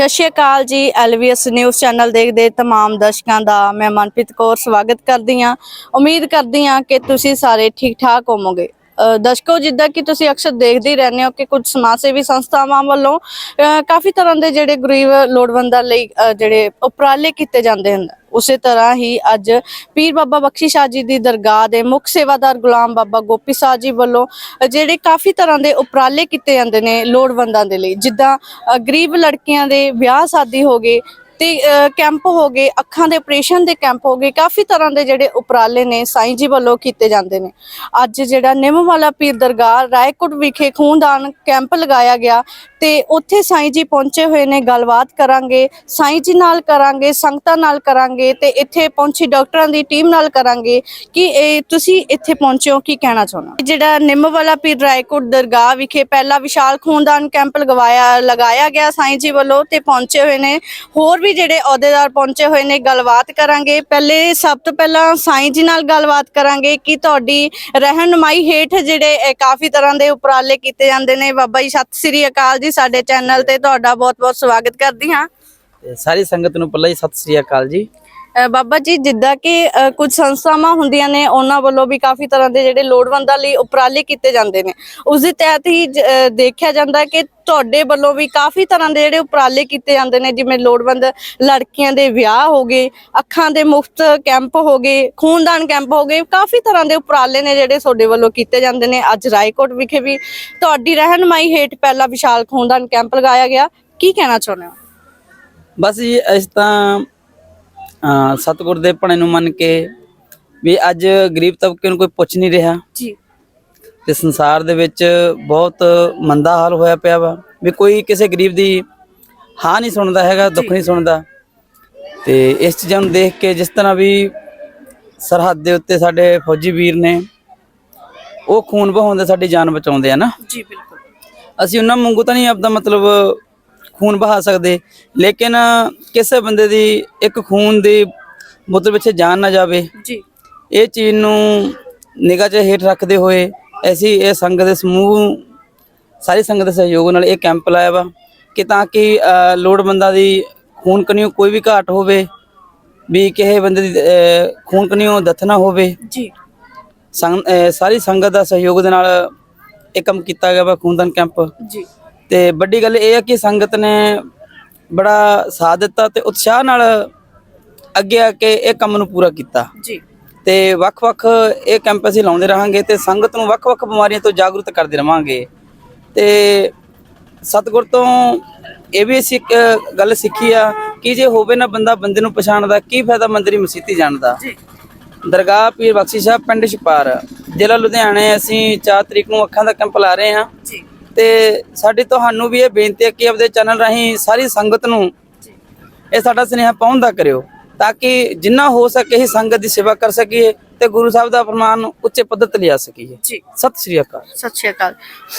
ਸਤਿ ਸ਼੍ਰੀ ਅਕਾਲ ਜੀ, ਐਲਵੀਐਸ news channel ਦੇਖਦੇ ਤਮਾਮ ਦਰਸ਼ਕਾਂ ਦਾ, ਮੈਂ ਮਨਪ੍ਰੀਤ ਕੌਰ, ਸਵਾਗਤ ਕਰਦੀ ਹਾਂ। ਉਮੀਦ ਕਰਦੀ ਹਾਂ ਕਿ ਤੁਸੀਂ ਸਾਰੇ ਠੀਕ ਠਾਕ ਹੋਵੋਗੇ। ਅ, ਜਿੱਦਾਂ ਕਿ ਤੁਸੀਂ ਅਕਸਰ ਦੇਖਦੇ ਹੀ ਰਹਿੰਦੇ ਹੋ ਕਿ ਕੁਝ ਸਮਾਜ ਸੇਵੀ ਸੰਸਥਾਵਾਂ ਵੱਲੋਂ ਕਾਫੀ ਤਰ੍ਹਾਂ ਦੇ ਜਿਹੜੇ ਗਰੀਬ ਲੋੜਵੰਦਾਂ ਲਈ ਜਿਹੜੇ ਉਪਰਾਲੇ ਕੀਤੇ ਜਾਂਦੇ ਹਨ। ਉਸੇ ਤਰ੍ਹਾਂ ਹੀ ਅੱਜ ਪੀਰ ਬਾਬਾ ਬਖਸ਼ੀ ਸ਼ਾਹ ਜੀ ਦੀ ਦਰਗਾਹ ਦੇ ਮੁੱਖ ਸੇਵਾਦਾਰ ਗੁਲਾਮ ਬਾਬਾ ਗੋਪੀ ਸ਼ਾਹ ਜੀ ਵੱਲੋਂ ਜਿਹੜੇ ਕਾਫੀ ਤਰ੍ਹਾਂ ਦੇ ਉਪਰਾਲੇ ਕੀਤੇ ਜਾਂਦੇ ਨੇ ਲੋੜਵੰਦਾਂ ਦੇ ਲਈ। ਜਿੱਦਾਂ ਗਰੀਬ ਲੜਕੀਆਂ ਦੇ ਵਿਆਹ ਸ਼ਾਦੀ ਹੋ ਗਏ ਤੇ ਕੈਂਪ ਹੋ ਗਏ, ਅੱਖਾਂ ਦੇ ਆਪਰੇਸ਼ਨ ਦੇ ਕੈਂਪ ਹੋ ਗਏ, ਕਾਫੀ ਤਰ੍ਹਾਂ ਦੇ ਜਿਹੜੇ ਉਪਰਾਲੇ ਨੇ ਸਾਈਂ ਜੀ ਵੱਲੋਂ ਕੀਤੇ ਜਾਂਦੇ ਨੇ। ਅੱਜ ਜਿਹੜਾ ਨਿੰਮਵਾਲਾ ਪੀਰ ਦਰਗਾਹ, ਰਾਏਕੋਟ ਵਿਖੇ ਖੂਨਦਾਨ ਕੈਂਪ ਲਗਾਇਆ ਗਿਆ ਤੇ ਉੱਥੇ ਸਾਈਂ ਜੀ ਪਹੁੰਚੇ ਹੋਏ ਨੇ, ਗੱਲਬਾਤ ਕਰਾਂਗੇ, ਸਾਈਂ ਜੀ ਨਾਲ ਕਰਾਂਗੇ, ਸੰਗਤਾਂ ਨਾਲ ਕਰਾਂਗੇ ਤੇ ਇੱਥੇ ਪਹੁੰਚੀ ਡਾਕਟਰਾਂ ਦੀ ਟੀਮ ਨਾਲ ਕਰਾਂਗੇ ਕਿ ਇਹ ਤੁਸੀਂ ਇੱਥੇ ਪਹੁੰਚੇ ਹੋ, ਕੀ ਕਹਿਣਾ ਚਾਹੁੰਦਾ ਜਿਹੜਾ ਨਿੰਮ ਵਾਲਾ ਪੀਰ ਰਾਏਕੋਟ ਦਰਗਾਹ ਵਿਖੇ ਪਹਿਲਾ ਵਿਸ਼ਾਲ ਖੂਨਦਾਨ ਕੈਂਪ ਲਗਵਾਇਆ, ਲਗਾਇਆ ਗਿਆ ਸਾਈਂ ਜੀ ਵੱਲੋਂ ਤੇ ਪਹੁੰਚੇ ਹੋਏ ਨੇ, ਹੋਰ ਵੀ ਜਿਹੜੇ ਅਹੁਦੇਦਾਰ ਪਹੁੰਚੇ ਹੋਏ ਨੇ, ਗੱਲਬਾਤ ਕਰਾਂਗੇ। ਪਹਿਲੇ ਸਭ ਤੋਂ ਪਹਿਲਾਂ ਸਾਈਂ ਜੀ ਨਾਲ ਗੱਲਬਾਤ ਕਰਾਂਗੇ ਕਿ ਤੁਹਾਡੀ ਰਹਿਨਮਾਈ ਹੇਠ ਜਿਹੜੇ ਕਾਫੀ ਤਰ੍ਹਾਂ ਦੇ ਉਪਰਾਲੇ ਕੀਤੇ ਜਾਂਦੇ ਨੇ। ਬਾਬਾ ਜੀ, ਸਤਿ ਸ੍ਰੀ ਅਕਾਲ ਜੀ ਸਾਡੇ ਚੈਨਲ ਤੇ। ਤੁਹਾਡਾ ਬਹੁਤ-ਬਹੁਤ ਸਵਾਗਤ ਕਰਦੀ ਹਾਂ। ਸਾਰੀ ਸੰਗਤ ਨੂੰ ਪਹਿਲਾਂ ਹੀ ਸਤਿ ਸ੍ਰੀ ਅਕਾਲ ਜੀ। ਬਾਬਾ ਜੀ ਜਿੱਦਾਂ ਕਿ ਅ, ਕੁਝ ਸੰਸਥਾਵਾਂ ਹੁੰਦੀਆਂ ਨੇ ਉਹਨਾਂ ਵੱਲੋਂ ਵੀ ਕਾਫੀ ਤਰ੍ਹਾਂ ਦੇ ਜਿਹੜੇ ਲੋੜਵੰਦਾਂ ਲਈ ਉਪਰਾਲੇ ਕੀਤੇ ਜਾਂਦੇ ਨੇ। ਉਸ ਦੇ ਤਹਿਤ ਹੀ ਦੇਖਿਆ ਜਾਂਦਾ ਕਿ ਤੁਹਾਡੇ ਵੱਲੋਂ ਵੀ ਕਾਫੀ ਤਰ੍ਹਾਂ ਦੇ ਜਿਹੜੇ ਉਪਰਾਲੇ ਕੀਤੇ ਜਾਂਦੇ ਨੇ ਜਿਵੇਂ ਲੋੜਵੰਦ ਲੜਕੀਆਂ ਦੇ ਵਿਆਹ ਹੋ ਗਏ ਅੱਖਾਂ ਦੇ ਮੁਫਤ ਕੈਂਪ ਹੋ ਗਏ ਖੂਨਦਾਨ ਕੈਂਪ ਹੋ ਗਏ ਕਾਫੀ ਤਰ੍ਹਾਂ ਦੇ ਉਪਰਾਲੇ ਨੇ ਜਿਹੜੇ ਤੁਹਾਡੇ ਵੱਲੋਂ ਕੀਤੇ ਜਾਂਦੇ ਨੇ। ਅੱਜ ਰਾਏਕੋਟ ਵਿਖੇ ਵੀ ਤੁਹਾਡੀ ਰਹਿਨਮਾਈ ਹੇਠ ਪਹਿਲਾ ਵਿਸ਼ਾਲ ਖੂਨਦਾਨ ਕੈਂਪ ਲਗਾਇਆ ਗਿਆ। ਕੀ ਕਹਿਣਾ ਚਾਹੁੰਦੇ ਹੋ? ਬਸ ਜੀ ਇਸ ਤਾਂ ਸਤਿਗੁਰ ਦੇ ਭਣੇ ਨੂੰ ਮੰਨ ਕੇ ਵੀ ਅੱਜ ਗਰੀਬ ਤਬਕੇ ਨੂੰ ਕੋਈ ਪੁੱਛ ਨਹੀਂ ਰਿਹਾ। ਜੀ। ਤੇ ਸੰਸਾਰ ਦੇ ਵਿੱਚ ਬਹੁਤ ਮੰਦਾ ਹਾਲ ਹੋਇਆ ਪਿਆ ਵਾ ਵੀ ਕੋਈ ਕਿਸੇ ਗਰੀਬ ਦੀ ਹਾਂ ਨਹੀਂ ਸੁਣਦਾ ਹੈਗਾ ਦੁੱਖ ਨਹੀਂ ਸੁਣਦਾ। ਤੇ ਇਸ ਚੀਜ਼ਾਂ ਨੂੰ ਦੇਖ ਕੇ ਜਿਸ ਤਰ੍ਹਾਂ ਵੀ ਸਰਹੱਦ ਦੇ ਉੱਤੇ ਸਾਡੇ ਫੌਜੀ ਵੀਰ ਨੇ ਉਹ ਖੂਨ ਵਹਾਉਂਦੇ ਸਾਡੀ ਜਾਨ ਬਚਾਉਂਦੇ ਆ ਨਾ। ਜੀ ਬਿਲਕੁਲ। ਅਸੀਂ ਉਹਨਾਂ ਵਾਂਗੂ ਤਾਂ ਨਹੀਂ ਆਪਦਾ ਮਤਲਬ ਖੂਨ ਬਹਾ ਸਕਦੇ। ਲੇਕਿਨ ਕਿਸੇ ਬੰਦੇ ਦੀ ਇੱਕ ਖੂਨ ਦੀ ਬੋਤਲ ਵਿੱਚ ਜਾਨ ਨਾ ਜਾਵੇ। ਜੀ। ਇਹ ਚੀਜ਼ ਨੂੰ ਨਿਗਾਹ 'ਚ ਹੇਠ ਰੱਖਦੇ ਹੋਏ ਅਸੀਂ ਇਹ ਸੰਗਤ ਦੇ ਸਮੂਹ ਸਾਰੀ ਸੰਗਤ ਦੇ ਸਹਿਯੋਗ ਨਾਲ ਇਹ ਕੈਂਪ ਲਾਇਆ ਵਾ ਕਿ ਤਾਂ ਕਿ ਲੋੜਵੰਦਾਂ ਦੀ ਖੂਨ ਕਣੀਓ ਕੋਈ ਵੀ ਘਾਟ ਹੋਵੇ ਵੀ ਕਿਸੇ ਬੰਦੇ ਦੀ ਖੂਨ ਕਣੀਓ ਦੱਥ ਨਾ ਹੋਵੇ। ਜੀ। ਸਾਰੀ ਸੰਗਤ ਦਾ ਸਹਿਯੋਗ ਦੇ ਨਾਲ ਇਹ ਕੰਮ ਕੀਤਾ ਗਿਆ ਵਾ ਖੂਨਦਾਨ ਕੈਂਪ। ਜੀ। ਤੇ ਵੱਡੀ ਗੱਲ ਇਹ ਹੈ ਕਿ ਸੰਗਤ ਨੇ ਬੜਾ ਸਾਥ ਦਿੱਤਾ ਤੇ ਉਤਸ਼ਾਹ ਨਾਲ ਅੱਗੇ ਆ ਕੇ ਇਹ ਕੰਮ ਨੂੰ ਪੂਰਾ ਕੀਤਾ। ਜੀ। ਤੇ ਵੱਖ-ਵੱਖ ਇਹ ਕੈਂਪ ਅਸੀਂ ਲਾਉਂਦੇ ਰਹਾਂਗੇ ਤੇ ਸੰਗਤ ਨੂੰ ਵੱਖ-ਵੱਖ ਬਿਮਾਰੀਆਂ ਤੋਂ ਜਾਗਰੂਕ ਕਰਦੇ ਰਵਾਂਗੇ। ਤੇ ਸਤਿਗੁਰ ਤੋਂ ਇਹ ਵੀ ਅਸੀਂ ਇੱਕ ਗੱਲ ਸਿੱਖੀ ਆ ਕਿ ਜੇ ਹੋਵੇ ਨਾ ਬੰਦਾ ਬੰਦੇ ਨੂੰ ਪਛਾਣਦਾ ਕੀ ਫਾਇਦਾ ਮੰਦਰੀ ਮਸੀਤੀ ਜਾਣਦਾ। ਜੀ। ਦਰਗਾਹ ਪੀਰ ਬਖਸ਼ੀ ਸਾਹਿਬ ਪਿੰਡ ਛਪਾਰ ਜ਼ਿਲ੍ਹਾ ਲੁਧਿਆਣੇ ਅਸੀਂ 4 ਤਰੀਕ ਨੂੰ ਅੱਖਾਂ ਦਾ ਕੈਂਪ ਲਾ ਰਹੇ ਹਾਂ। ਜੀ। ਤੇ ਸਾਡੀ ਤੁਹਾਨੂੰ ਵੀ ਇਹ ਬੇਨਤੀ ਹੈ ਕਿ ਆਪਦੇ ਚੈਨਲ ਰਾਹੀਂ ਸਾਰੀ ਸੰਗਤ ਨੂੰ ਇਹ ਸਾਡਾ ਸੁਨੇਹਾ ਪਹੁੰਚਦਾ ਕਰਿਓ ਤਾਂ ਕਿ ਜਿੰਨਾ ਹੋ ਸਕੇ ਹੀ ਸੰਗਤ ਦੀ ਸੇਵਾ ਕਰ ਸਕੀਏ ਤੇ ਗੁਰੂ ਸਾਹਿਬ ਦਾ ਫਰਮਾਨ ਉੱਚੇ ਪੱਧਰ ਤੇ ਲਿਆ ਸਕੀਏ। ਜੀ। ਸਤਿ ਸ੍ਰੀ ਅਕਾਲ। ਸਤਿ ਸ਼੍ਰੀ ਅਕਾਲ।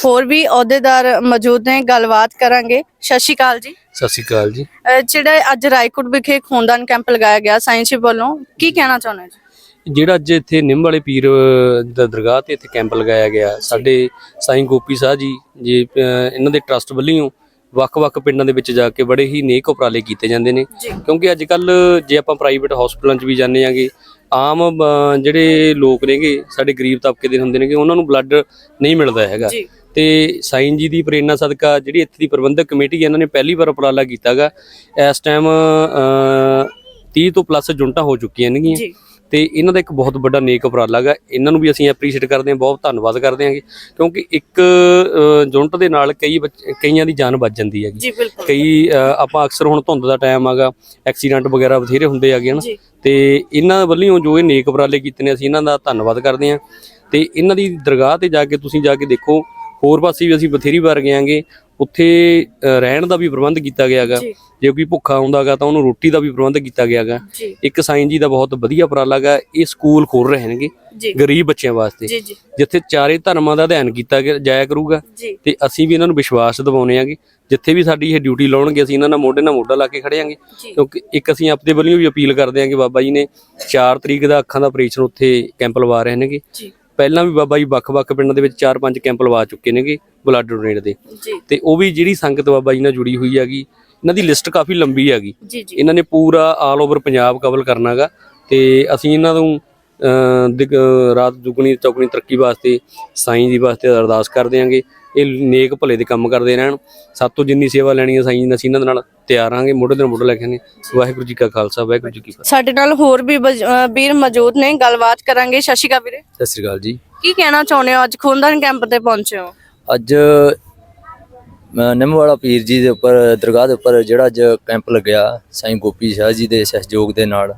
ਹੋਰ ਵੀ ਅਹੁਦੇਦਾਰ ਮੌਜੂਦ ਨੇ ਗੱਲਬਾਤ ਕਰਾਂਗੇ। ਸਤਿ ਸ਼੍ਰੀ ਅਕਾਲ ਜੀ। ਸਤਿ ਸ਼੍ਰੀ ਅਕਾਲ ਜੀ। ਜਿਹੜਾ ਅੱਜ ਰਾਏਕੋਟ ਵਿਖੇ ਖੂਨਦਾਨ ਕੈਂਪ ਲਗਾਇਆ ਗਿਆ ਸਾਇੰਸ ਵੱਲੋਂ ਕੀ ਕਹਿਣਾ ਚਾਹੁੰਦੇ ਜੀ? ਜਿਹੜਾ ਅੱਜ ਇੱਥੇ ਨਿੰਮ ਵਾਲੇ ਪੀਰ ਦਾ ਦਰਗਾਹ ਤੇ ਇੱਥੇ ਕੈਂਪ ਲਗਾਇਆ ਗਿਆ ਸਾਡੇ ਸਾਈਂ ਗੋਪੀ ਸਾਹ ਜੀ ਜੀ ਇਹਨਾਂ ਦੇ ਟਰਸਟ ਵੱਲੋਂ ਵੱਖ-ਵੱਖ ਪਿੰਡਾਂ ਦੇ ਵਿੱਚ ਜਾ ਕੇ ਬੜੇ ਹੀ ਨੇਕ ਉਪਰਾਲੇ ਕੀਤੇ ਜਾਂਦੇ ਨੇ। ਕਿਉਂਕਿ ਅੱਜ ਕੱਲ ਜੇ ਆਪਾਂ ਪ੍ਰਾਈਵੇਟ ਹਸਪਤਾਲਾਂ 'ਚ ਵੀ ਜਾਂਦੇ ਆਂਗੇ ਆਮ ਜਿਹੜੇ ਲੋਕ ਨੇਗੇ ਸਾਡੇ ਗਰੀਬ ਤਬਕੇ ਦੇ ਹੁੰਦੇ ਨੇਗੇ ਉਹਨਾਂ ਨੂੰ ਬਲੱਡ ਨਹੀਂ ਮਿਲਦਾ ਹੈਗਾ। ਤੇ ਸਾਈਂ ਜੀ ਦੀ ਪ੍ਰੇਰਣਾ ਸਦਕਾ ਜਿਹੜੀ ਇੱਥੇ ਦੀ ਪ੍ਰਬੰਧਕ ਕਮੇਟੀ ਹੈ ਇਹਨਾਂ ਨੇ ਪਹਿਲੀ ਵਾਰ ਉਪਰਾਲਾ ਕੀਤਾਗਾ। ਇਸ ਟਾਈਮ 30 ਤੋਂ ਪਲੱਸ ਜੁਨਟਾਂ ਹੋ ਚੁੱਕੀਆਂ ਨੇਗੀਆਂ। ਤੇ ਇਹਨਾਂ ਦਾ ਇੱਕ ਬਹੁਤ ਵੱਡਾ ਨੇਕ ਉਪਰਾਲਾ ਹੈਗਾ। ਇਹਨਾਂ ਨੂੰ ਵੀ ਅਸੀਂ ਐਪਰੀਸ਼ੀਏਟ ਕਰਦੇ ਹਾਂ ਬਹੁਤ ਧੰਨਵਾਦ ਕਰਦੇ ਹਾਂਗੇ। ਕਿਉਂਕਿ ਇੱਕ ਯੂਨਿਟ ਦੇ ਨਾਲ ਕਈ ਕਈਆਂ ਦੀ ਜਾਨ ਬਚ ਜਾਂਦੀ ਹੈਗੀ। ਕਈ ਆਪਾਂ ਅਕਸਰ ਹੁਣ ਧੁੰਦ ਦਾ ਟਾਈਮ ਆਗਾ ਐਕਸੀਡੈਂਟ ਵਗੈਰਾ ਬਥੇਰੇ ਹੁੰਦੇ ਹੈਗੇ ਹਨ। ਤੇ ਇਹਨਾਂ ਵੱਲੋਂ ਜੋ ਇਹ ਨੇਕ ਉਪਰਾਲੇ ਕੀਤੇ ਨੇ ਅਸੀਂ ਇਹਨਾਂ ਦਾ ਧੰਨਵਾਦ ਕਰਦੇ ਹਾਂ। ਤੇ ਇਹਨਾਂ ਦੀ ਦਰਗਾਹ ਤੇ ਜਾ ਕੇ ਤੁਸੀਂ ਜਾ ਕੇ ਦੇਖੋ ਹੋਰ ਪਾਸੇ ਵੀ ਅਸੀਂ ਬਥੇਰੀ ਵਾਰ ਗਏ ਆਂਗੇ ਉੱਥੇ ਰਹਿਣ ਦਾ ਵੀ ਪ੍ਰਬੰਧ ਕੀਤਾ ਗਿਆ ਹੈਗਾ ਜੀ ਕੋਈ ਭੁੱਖਾ ਆਉਂਦਾਗਾ ਤਾਂ ਉਹਨੂੰ ਰੋਟੀ ਦਾ ਵੀ ਪ੍ਰਬੰਧ ਕੀਤਾ ਗਿਆ ਹੈਗਾ ਜੀ। ਇੱਕ ਸਾਈਂ ਜੀ ਦਾ ਬਹੁਤ ਵਧੀਆ ਉਪਰਾਲਾ ਹੈਗਾ ਇਹ ਸਕੂਲ ਖੋਲ ਰਹੇ ਨੇਗੇ ਗਰੀਬ ਬੱਚਿਆਂ ਵਾਸਤੇ। ਜਿੱਥੇ ਚਾਰੇ ਧਰਮਾਂ ਦਾ ਅਧਿਐਨ ਕੀਤਾ ਜਾਇਆ ਕਰੂਗਾ। ਤੇ ਅਸੀਂ ਵੀ ਇਹਨਾਂ ਨੂੰ ਵਿਸ਼ਵਾਸ ਦਿਵਾਉਨੇ ਆਂਗੇ। ਜਿੱਥੇ ਵੀ ਸਾਡੀ ਇਹ ਡਿਊਟੀ ਲਾਉਣਗੇ ਅਸੀਂ ਇਹਨਾਂ ਨਾਲ ਮੋਢੇ ਨਾਲ ਮੋਢਾ ਲਾ ਕੇ ਖੜੇ ਆਂਗੇ। ਕਿਉਂਕਿ ਇੱਕ ਅਸੀਂ ਆਪਦੇ ਵੱਲੋਂ ਵੀ ਅਪੀਲ ਕਰਦੇ ਕਿ ਬਾਬਾ ਜੀ ਨੇ 4 ਤਰੀਕ ਦਾ ਅੱਖਾਂ ਦਾ ਆਪਰੇਸ਼ਨ ਉੱਥੇ ਕੈਂਪ ਲਵਾ ਰਹੇ ਨੇਗੇ। ਪਹਿਲਾਂ ਵੀ ਬਾਬਾ ਜੀ ਵੱਖ-ਵੱਖ ਪਿੰਡਾਂ ਦੇ ਵਿੱਚ 4-5 ਕੈਂਪ ਲਵਾ ਚੁੱਕੇ ਨੇਗੇ ਬਲੱਡ ਡੋਨੇਟ ਦੇ। ਤੇ ਉਹ ਵੀ ਜਿਹੜੀ ਸੰਗਤ ਬਾਬਾ ਜੀ ਨਾਲ ਜੁੜੀ ਹੋਈ ਹੈਗੀ ਇਹਨਾਂ ਦੀ ਲਿਸਟ ਕਾਫੀ ਲੰਬੀ ਹੈਗੀ। ਇਹਨਾਂ ਨੇ ਪੂਰਾ ਆਲ ਓਵਰ ਪੰਜਾਬ ਕਵਰ ਕਰਨਾਗਾ ਤੇ ਅਸੀਂ ਇਹਨਾਂ ਨੂੰ ਰਾਤ ਦੁਗਣੀ ਚੌਗਣੀ ਤਰੱਕੀ ਵਾਸਤੇ ਸਾਈਂ ਜੀ ਵਾਸਤੇ ਅਰਦਾਸ ਕਰਦੇ ਆਂਗੇ ਇਹ ਨੇਕ ਭਲੇ ਦੇ ਕੰਮ ਕਰਦੇ ਰਹਿਣ। ਸਾਤੋਂ ਜਿੰਨੀ ਸੇਵਾ ਲੈਣੀ ਹੈ ਸਾਈਂ ਜੀ ਅਸੀਂ ਇਹਨਾਂ ਦੇ ਨਾਲ ਤਿਆਰ ਆਂਗੇ। ਮੋਢੇ ਨਾਲ ਮੋਢਾ ਲੈ ਕੇ ਆਂਗੇ ਵਾਹਿਗੁਰੂ ਜੀ ਕਾ ਖਾਲਸਾ ਵਾਹਿਗੁਰੂ ਜੀ ਕੀ ਫਤਿਹ। ਸਾਡੇ ਨਾਲ ਹੋਰ ਵੀ ਵੀਰ ਮੌਜੂਦ ਨੇ। ਗੱਲਬਾਤ ਕਰਾਂਗੇ। ਸਤਿ ਸ਼੍ਰੀ ਅਕਾਲ ਵੀਰੇ। ਸਤਿ ਸ੍ਰੀ ਅਕਾਲ ਜੀ। ਕੀ ਕਹਿਣਾ ਚਾਹੁੰਦੇ ਹੋ? ਅੱਜ ਖੂਨਦਾਨ ਕੈਂਪ ਤੇ ਪਹੁੰਚੇ ਹੋ। ਅੱਜ ਅ, ਨਿੰਮ ਵਾਲਾ ਪੀਰ ਜੀ ਦੇ ਉੱਪਰ ਦਰਗਾਹ ਦੇ ਉੱਪਰ ਜਿਹੜਾ ਅੱਜ ਕੈਂਪ ਲੱਗਿਆ ਸਾਈਂ ਗੋਪੀ ਸ਼ਾਹ ਜੀ ਦੇ ਸਹਿਯੋਗ ਦੇ ਨਾਲ।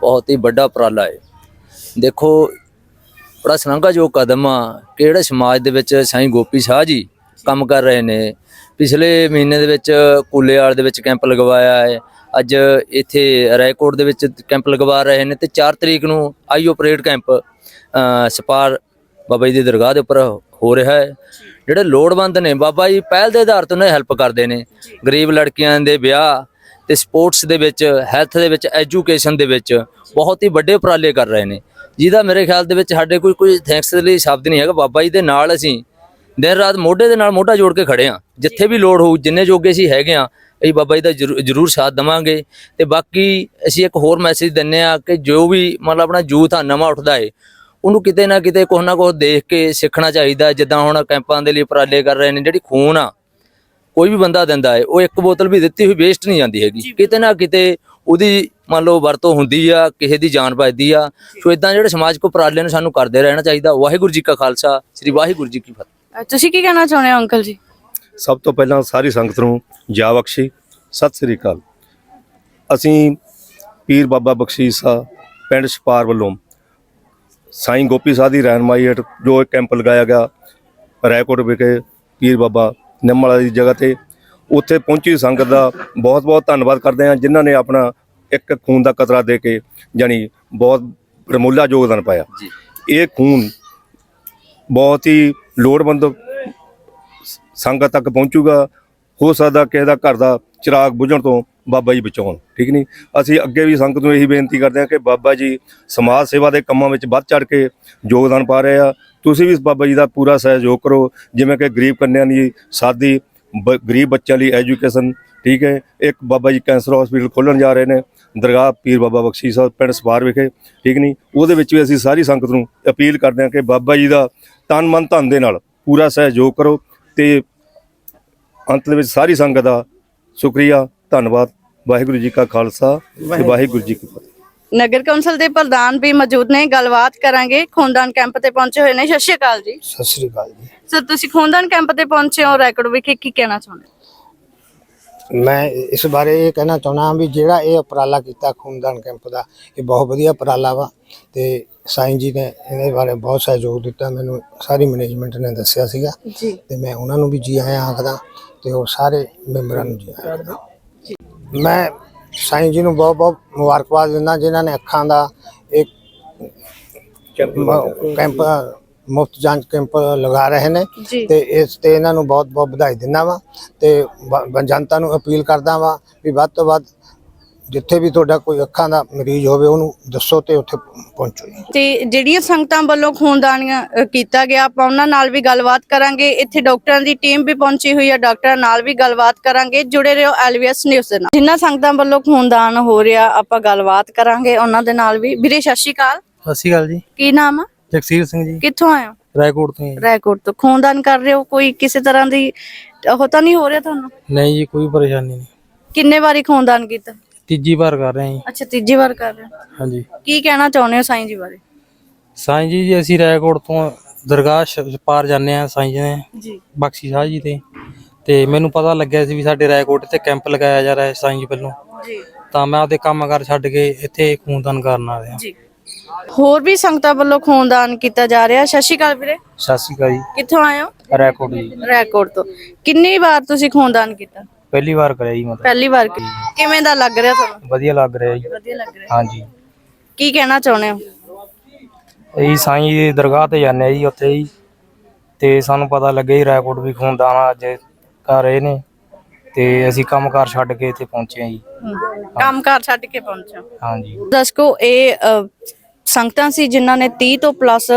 ਬਹੁਤ ਹੀ ਵੱਡਾ ਉਪਰਾਲਾ ਹੈ। ਦੇਖੋ ਬੜਾ ਸ਼ਲਾਘਾਯੋਗ ਕਦਮ ਆ ਕਿ ਜਿਹੜੇ ਸਮਾਜ ਦੇ ਵਿੱਚ ਸਾਈਂ ਗੋਪੀ ਸ਼ਾਹ ਜੀ ਕੰਮ ਕਰ ਰਹੇ ਨੇ। ਪਿਛਲੇ ਮਹੀਨੇ ਦੇ ਵਿੱਚ ਕੁੱਲੇਵਾਲ ਦੇ ਵਿੱਚ ਕੈਂਪ ਲਗਵਾਇਆ ਹੈ। ਅੱਜ ਇੱਥੇ ਰਾਏਕੋਟ ਦੇ ਵਿੱਚ ਕੈਂਪ ਲਗਵਾ ਰਹੇ ਨੇ ਤੇ 4 ਤਰੀਕ ਨੂੰ ਆਈ ਆਪਰੇਟ ਕੈਂਪ ਅ, ਸਪਾਰ ਬਾਬਾ ਜੀ ਦੀ ਦਰਗਾਹ ਦੇ ਉੱਪਰ ਹੋ ਰਿਹਾ ਹੈ। ਜਿਹੜੇ ਲੋੜਵੰਦ ਨੇ ਬਾਬਾ ਜੀ ਪਹਿਲ ਦੇ ਆਧਾਰ ਤੇ ਉਹਨਾਂ ਹੈਲਪ ਕਰਦੇ ਨੇ। ਗਰੀਬ ਲੜਕੀਆਂ ਦੇ ਵਿਆਹ ਤੇ ਸਪੋਰਟਸ ਦੇ ਵਿੱਚ ਹੈਲਥ ਦੇ ਵਿੱਚ ਐਜੂਕੇਸ਼ਨ ਦੇ ਵਿੱਚ ਬਹੁਤ ਹੀ ਵੱਡੇ ਉਪਰਾਲੇ ਕਰ ਰਹੇ ਨੇ। ਜਿਹਦਾ ਮੇਰੇ ਖਿਆਲ ਦੇ ਵਿੱਚ ਸਾਡੇ ਕੋਈ ਕੋਈ ਥੈਂਕਸ ਦੇ ਲਈ ਸ਼ਬਦ ਨਹੀਂ ਹੈਗਾ। ਬਾਬਾ ਜੀ ਦੇ ਨਾਲ ਅਸੀਂ ਦਿਨ ਰਾਤ ਮੋਢੇ ਦੇ ਨਾਲ ਮੋਢਾ ਜੋੜ ਕੇ ਖੜੇ ਆ ਜਿੱਥੇ ਵੀ ਲੋੜ ਹੋਊ ਜਿੰਨੇ ਜੋਗੇ ਅਸੀਂ ਹੈਗੇ ਆ ਅਸੀਂ ਬਾਬਾ ਜੀ ਦਾ ਜ਼ਰੂ- ਜ਼ਰੂਰ ਸਾਥ ਦਵਾਂਗੇ। ਤੇ ਬਾਕੀ ਅਸੀਂ ਇੱਕ ਹੋਰ ਮੈਸੇਜ ਦਿੰਨੇ ਆ ਕਿ ਜੋ ਵੀ ਮਤਲਬ ਆਪਣਾ ਯੂਥ ਆ ਨਵਾਂ ਉੱਠਦਾ ਏ ਉਹਨੂੰ ਕਿਤੇ ਨਾ ਕਿਤੇ ਕੁਛ ਨਾ ਕੁਛ ਦੇਖ ਕੇ ਸਿੱਖਣਾ ਚਾਹੀਦਾ। ਜਿੱਦਾਂ ਹੁਣ ਕੈਂਪਾਂ ਦੇ ਲਈ ਉਪਰਾਲੇ ਕਰ ਰਹੇ ਨੇ ਜਿਹੜੀ ਖੂਨ ਆ ਕੋਈ ਵੀ ਬੰਦਾ ਦਿੰਦਾ ਹੈ ਉਹ ਇੱਕ ਬੋਤਲ ਵੀ ਦਿੱਤੀ ਹੋਈ ਵੇਸਟ ਨਹੀਂ ਜਾਂਦੀ ਹੈਗੀ। ਕਿਤੇ ਨਾ ਕਿਤੇ ਉਹਦੀ ਮੰਨ ਲਓ ਵਰਤੋਂ ਹੁੰਦੀ ਆ ਕਿਸੇ ਦੀ ਜਾਨ ਬਚਦੀ ਆ। ਸੋ ਇਦਾਂ ਜਿਹੜੇ ਸਮਾਜਿਕ ਉਪਰਾਲੇ ਨੂੰ ਸਾਨੂੰ ਕਰਦੇ ਰਹਿਣਾ ਚਾਹੀਦਾ। ਵਾਹਿਗੁਰੂ ਜੀ ਕਾ ਖਾਲਸਾ ਸ੍ਰੀ ਵਾਹਿਗੁਰੂ ਜੀ ਕੀ ਫਤਿਹ। ਤੁਸੀਂ ਕੀ ਕਹਿਣਾ ਚਾਹੁੰਦੇ ਹੋ ਅੰਕਲ ਜੀ? ਸਭ ਤੋਂ ਪਹਿਲਾਂ ਸਾਰੀ ਸੰਗਤ ਨੂੰ ਜਾ ਬਖਸ਼ੀ ਸਤਿ ਸ੍ਰੀ ਅਕਾਲ। ਅਸੀਂ ਪੀਰ ਬਾਬਾ ਬਖਸ਼ੀਸ਼ ਸਾਹਿਬ ਪਿੰਡ ਛਪਾਰ ਵੱਲੋਂ ਸਾਈਂ ਗੋਪੀ ਸਾਹਿਬ ਦੀ ਰਹਿਨਮਾਈ ਹੇਠ ਜੋ ਇਹ ਕੈਂਪ ਲਗਾਇਆ ਗਿਆ ਰਾਏਕੋਟ ਵਿਖੇ ਪੀਰ ਬਾਬਾ ਨਿੰਮਲਾ ਦੀ ਜਗ੍ਹਾ ਤੇ ਉੱਥੇ ਪਹੁੰਚੀ ਸੰਗਤ ਦਾ ਬਹੁਤ ਬਹੁਤ ਧੰਨਵਾਦ ਕਰਦੇ ਹਾਂ ਜਿਨ੍ਹਾਂ ਨੇ ਆਪਣਾ ਇੱਕ ਖੂਨ ਦਾ ਕਤਰਾ ਦੇ ਕੇ ਜਾਣੀ ਬਹੁਤ ਪ੍ਰਮੁੱਲਾ ਯੋਗਦਾਨ ਪਾਇਆ। ਇਹ ਖੂਨ ਬਹੁਤ ਹੀ ਲੋੜਵੰਦ ਸੰਗਤ ਤੱਕ ਪਹੁੰਚੂਗਾ। ਹੋ ਸਕਦਾ ਕਿਸੇ ਦਾ ਘਰ ਦਾ ਚਿਰਾਗ ਬੁਝਣ ਤੋਂ ਬਾਬਾ ਜੀ ਬਚਾਉਣ ਠੀਕ ਨਹੀਂ? ਅਸੀਂ ਅੱਗੇ ਵੀ ਸੰਗਤ ਨੂੰ ਇਹੀ ਬੇਨਤੀ ਕਰਦੇ ਹਾਂ ਕਿ ਬਾਬਾ ਜੀ ਸਮਾਜ ਸੇਵਾ ਦੇ ਕੰਮਾਂ ਵਿੱਚ ਵੱਧ ਚੜ ਕੇ ਯੋਗਦਾਨ ਪਾ ਰਹੇ ਆ। ਤੁਸੀਂ ਵੀ ਬਾਬਾ ਜੀ ਦਾ ਪੂਰਾ ਸਹਿਯੋਗ ਕਰੋ ਜਿਵੇਂ ਕਿ ਗਰੀਬ ਕੰਨਿਆਂ ਦੀ ਸਾਦੀ ਗਰੀਬ ਬੱਚਿਆਂ ਲਈ ਐਜੂਕੇਸ਼ਨ ਠੀਕ ਹੈ। ਇੱਕ ਬਾਬਾ ਜੀ ਕੈਂਸਰ ਹਸਪੀਟਲ ਖੋਲਣ ਜਾ ਰਹੇ ਨੇ ਦਰਗਾਹ ਪੀਰ ਬਾਬਾ ਬਖਸ਼ੀ ਸਾਹਿਬ ਪਿੰਡ ਸਪਾਰ ਵਿਖੇ ਠੀਕ ਨਹੀਂ ਉਹਦੇ ਵਿੱਚ ਵੀ ਅਸੀਂ ਸਾਰੀ ਸੰਗਤ ਨੂੰ ਅਪੀਲ ਕਰਦੇ ਹਾਂ ਕਿ ਬਾਬਾ ਜੀ ਦਾ ਤਨ ਮਨ ਧਨ ਦੇ ਨਾਲ ਪੂਰਾ ਸਹਿਯੋਗ ਕਰੋ ਤੇ ਅੰਤ ਦੇ ਵਿੱਚ ਸਾਰੀ ਸੰਗਤ ਦਾ ਸ਼ੁਕਰੀਆ ਧੰਨਵਾਦ। ਵਾਹਿਗੁਰੂ ਜੀ ਕਾ ਖਾਲਸਾ ਤੇ ਵਾਹਿਗੁਰੂ ਜੀ ਕੀ ਫਤਿਹ। ਨਗਰ ਕੌਂਸਲ ਦੇ ਪ੍ਰਧਾਨ ਵੀ ਮੌਜੂਦ ਨੇ। ਗੱਲਬਾਤ ਕਰਾਂਗੇ। ਖੂਨਦਾਨ ਕੈਂਪ ਤੇ ਪਹੁੰਚੇ ਹੋਏ ਨੇ। ਸਤਿ ਸ਼੍ਰੀ ਅਕਾਲ ਜੀ। ਸਤਿ ਸ੍ਰੀ ਅਕਾਲ ਜੀ। ਸਰ ਤੁਸੀਂ ਖੂਨਦਾਨ ਕੈਂਪ ਤੇ ਪਹੁੰਚੇ ਹੋ। ਰੈਕੋਰਡ ਵਿਖੇ ਕੀ ਕਹਿਣਾ ਚਾਹੁੰਦੇ ਮੈਂ ਇਸ ਬਾਰੇ ਇਹ ਕਹਿਣਾ ਚਾਹੁੰਦਾ ਹਾਂ ਵੀ ਜਿਹੜਾ ਇਹ ਉਪਰਾਲਾ ਕੀਤਾ ਖੂਨਦਾਨ ਕੈਂਪ ਦਾ ਇਹ ਬਹੁਤ ਵਧੀਆ ਉਪਰਾਲਾ ਵਾ ਤੇ ਸਾਈਂ ਜੀ ਨੇ ਇਹਦੇ ਬਾਰੇ ਬਹੁਤ ਸਹਿਯੋਗ ਦਿੱਤਾ। ਮੈਨੂੰ ਸਾਰੀ ਮੈਨੇਜਮੈਂਟ ਨੇ ਦੱਸਿਆ ਸੀਗਾ ਤੇ ਮੈਂ ਉਹਨਾਂ ਨੂੰ ਵੀ ਜੀ ਆਇਆਂ ਆਖਦਾ ਤੇ ਉਹ ਸਾਰੇ ਮੈਂਬਰਾਂ ਨੂੰ ਜੀ ਆਇਆਂ ਆਖਦਾ। ਮੈਂ ਸਾਈਂ ਜੀ ਨੂੰ ਬਹੁਤ ਬਹੁਤ ਮੁਬਾਰਕਬਾਦ ਦਿੰਦਾ ਜਿਨ੍ਹਾਂ ਨੇ ਅੱਖਾਂ ਦਾ ਇੱਕ ਕੈਂਪ ਮੁਫਤ ਜਾਂਚ ਕੈਂਪ ਲਗਾ ਰਹੇ ਨੇ ਤੇ ਇਸ ਤੇ ਇਹਨਾਂ ਨੂੰ ਬਹੁਤ ਬਹੁਤ ਵਧਾਈ ਦਿੰਦਾ ਵਾਂ ਤੇ ਜਨਤਾ ਨੂੰ ਅਪੀਲ ਕਰਦਾ ਵਾਂ ਵੀ ਵੱਧ ਤੋਂ ਵੱਧ ਜਿੱਥੇ ਵੀ ਤੁਹਾਡਾ ਕੋਈ ਅੱਖਾਂ ਦਾ ਮਰੀਜ਼ ਹੋਵੇ ਉਹਨੂੰ ਦੱਸੋ ਤੇ ਉੱਥੇ ਪਹੁੰਚੋ ਜੀ। ਤੇ ਜਿਹੜੀਆਂ ਸੰਗਤਾਂ ਵੱਲੋਂ ਖੂਨਦਾਨੀਆਂ ਅ, ਕੀਤਾ ਗਿਆ ਆਪਾਂ ਉਹਨਾਂ ਨਾਲ ਵੀ ਗੱਲਬਾਤ ਕਰਾਂਗੇ। ਇੱਥੇ ਡਾਕਟਰਾਂ ਦੀ ਟੀਮ ਵੀ ਪਹੁੰਚੀ ਹੋਈ ਹੈ ਡਾਕਟਰਾਂ ਨਾਲ ਵੀ ਗੱਲਬਾਤ ਕਰਾਂਗੇ। ਜੁੜੇ ਰਹੋ ਐਲਵੀਐਸ ਨਿਊਜ਼ ਦੇ ਨਾਲ। ਜਿਨ੍ਹਾਂ ਸੰਗਤਾਂ ਵੱਲੋਂ ਖੂਨਦਾਨ ਹੋ ਰਿਹਾ ਆਪਾਂ ਗੱਲਬਾਤ ਕਰਾਂਗੇ। ਉਹਨਾਂ ਦੇ ਨਾਲ ਵੀ। ਵੀਰੇ ਸਤਿ ਸ਼੍ਰੀ ਅਕਾਲ। ਸਤਿ ਸ਼੍ਰੀ ਅਕਾਲ ਜੀ। ਕੀ ਨਾਮ ਆ? ਜਗਸੀਰ ਸਿੰਘ ਜੀ। ਕਿੱਥੋਂ ਆਏ ਹੋ? ਰਾਏਕੋਟ ਤੋਂ ਜੀ। ਰਾਏਕੋਟ ਤੋਂ। ਖੂਨਦਾਨ ਕਰ ਰਹੇ ਹੋ? ਕੋਈ ਕਿਸੇ ਤਰ੍ਹਾਂ ਦੀ ਉਹ ਤਾਂ ਨਹੀਂ ਹੋ ਰਿਹਾ ਤੁਹਾਨੂੰ? ਨਹੀਂ ਜੀ ਕੋਈ ਪਰੇਸ਼ਾਨੀ ਨਹੀਂ। ਕਿੰਨੇ ਵਾਰੀ ਖੂਨਦਾਨ ਕੀਤਾ? ਤੀਜੀ ਵਾਰ ਕਰ ਰਹੇ ਹਾਂ ਜੀ। ਅੱਛਾ ਤੀਜੀ ਵਾਰ ਕਰ ਰਹੇ ਹੋ। ਹਾਂਜੀ। ਕੀ ਕਹਿਣਾ ਚਾਹੁੰਦੇ ਹੋ ਸਾਈਂ ਜੀ ਬਾਰੇ? ਸਾਈਂ ਜੀ ਜੀ ਅਸੀਂ ਰਾਏਕੋਟ ਤੋਂ ਦਰਗਾਹ ਸ਼- ਪਾਰ ਜਾਂਦੇ ਆ ਸਾਈਂ ਜੀ ਨੇ ਜੀ। ਬਖਸ਼ੀ ਸਾਹਿਬ ਜੀ ਤੇ ਤੇ ਮੈਨੂੰ ਪਤਾ ਲੱਗਿਆ ਸੀ ਵੀ ਸਾਡੇ ਰਾਏਕੋਟ ਤੇ ਕੈਂਪ ਲਗਾਇਆ ਜਾ ਰਿਹਾ ਹੈ ਸਾਈਂ ਜੀ ਵੱਲੋਂ। ਜੀ। ਤਾਂ ਮੈਂ ਆਪਦੇ ਕੰਮ ਕਰ ਛੱਡ ਕੇ ਇੱਥੇ ਖੂਨਦਾਨ ਕਰਨ ਆ ਰਿਹਾ ਜੀ। ਹੋਰ ਵੀ ਸੰਗਤਾਂ ਵੱਲੋਂ ਖੂਨਦਾਨ ਕੀਤਾ ਜਾ ਰਿਹਾ। ਸਤਿ ਸ਼੍ਰੀ ਅਕਾਲ ਵੀਰੇ। ਸਤਿ ਸ਼੍ਰੀ ਅਕਾਲ ਜੀ। ਕਿੱਥੋਂ ਆਏ ਹੋ? ਰਾਏਕੋਟ ਜੀ। ਰੈਕੋਰਡ ਤੋਂ। ਕਿੰਨੀ ਵਾਰ ਤੁਸੀਂ ਖੂਨਦਾਨ ਕੀਤਾ? ਪਹਿਲੀ ਵਾਰ ਕਰਿਆ ਜੀ ਮਤਲਬ। ਪਹਿਲੀ ਵਾਰ ਕੀ- ਕਿਵੇਂ ਦਾ ਲੱਗ ਰਿਹਾ ਤੁਹਾਨੂੰ? ਵਧੀਆ ਲੱਗ ਰਿਹਾ ਜੀ। ਵਧੀਆ ਲੱਗ ਰਿਹਾ। ਹਾਂਜੀ। ਕੀ ਕਹਿਣਾ ਚਾਹੁੰਦੇ ਹੋ? ਇਹ ਸਾਈਂ ਦੀ ਦਰਗਾਹ ਤੇ ਜਾਂਦੇ ਆ ਜੀ ਉੱਥੇ ਜੀ। ਤੇ ਸਾਨੂੰ ਪਤਾ ਲੱਗਿਆ ਜੀ ਰਾਏਕੋਟ ਵੀ ਖੂਨਦਾਨ ਅੱਜ ਕਰ ਰਹੇ ਨੇ। ਤੇ ਅਸੀਂ ਕੰਮਕਾਰ ਛੱਡ ਕੇ ਇੱਥੇ ਪਹੁੰਚੇ ਆ ਜੀ। ਕੰਮ ਕਾਰ ਛੱਡ ਕੇ ਪਹੁੰਚੋ ਹਾਂਜੀ। ਦਰਸ਼ਕੋ ਇਹ ਅ, ਸੰਗਤਾਂ ਸੀ ਜਿਨ੍ਹਾਂ ਨੇ 30 ਤੋਂ ਪਲੱਸ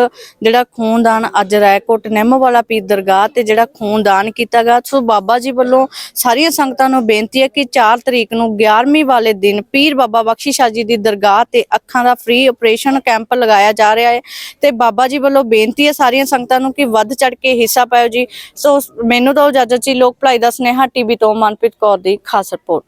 ਜਿਹੜਾ ਖੂਨਦਾਨ ਅੱਜ ਰਾਏਕੋਟ ਨਿੰਮ ਵਾਲਾ ਪੀਰ ਦਰਗਾਹ ਤੇ ਜਿਹੜਾ ਖੂਨਦਾਨ ਕੀਤਾ ਗਿਆ। ਸੋ ਬਾਬਾ ਜੀ ਵੱਲੋਂ ਸਾਰੀਆਂ ਸੰਗਤਾਂ ਨੂੰ ਬੇਨਤੀ ਹੈ ਕਿ 4 ਤਰੀਕ ਨੂੰ 11ਵੀਂ ਵਾਲੇ ਦਿਨ ਪੀਰ ਬਾਬਾ ਬਖਸ਼ੀ ਸ਼ਾਹ ਜੀ ਦੀ ਦਰਗਾਹ ਤੇ ਅੱਖਾਂ ਦਾ ਫ੍ਰੀ ਆਪਰੇਸ਼ਨ ਕੈਂਪ ਲਗਾਇਆ ਜਾ ਰਿਹਾ ਹੈ। ਤੇ ਬਾਬਾ ਜੀ ਵੱਲੋਂ ਬੇਨਤੀ ਹੈ ਸਾਰੀਆਂ ਸੰਗਤਾਂ ਨੂੰ ਕਿ ਵੱਧ ਚੜ ਕੇ ਹਿੱਸਾ ਪਾਓ ਜੀ। ਸੋ ਮੈਨੂੰ ਤਾਂ ਇਜਾਜ਼ਤ ਜੀ ਲੋਕ ਭਲਾਈ ਦਾ ਸੁਨੇਹਾ ਟੀਵੀ ਤੋਂ ਮਨਪ੍ਰੀਤ ਕੌਰ ਦੀ ਖਾਸ ਰਿਪੋਰਟ।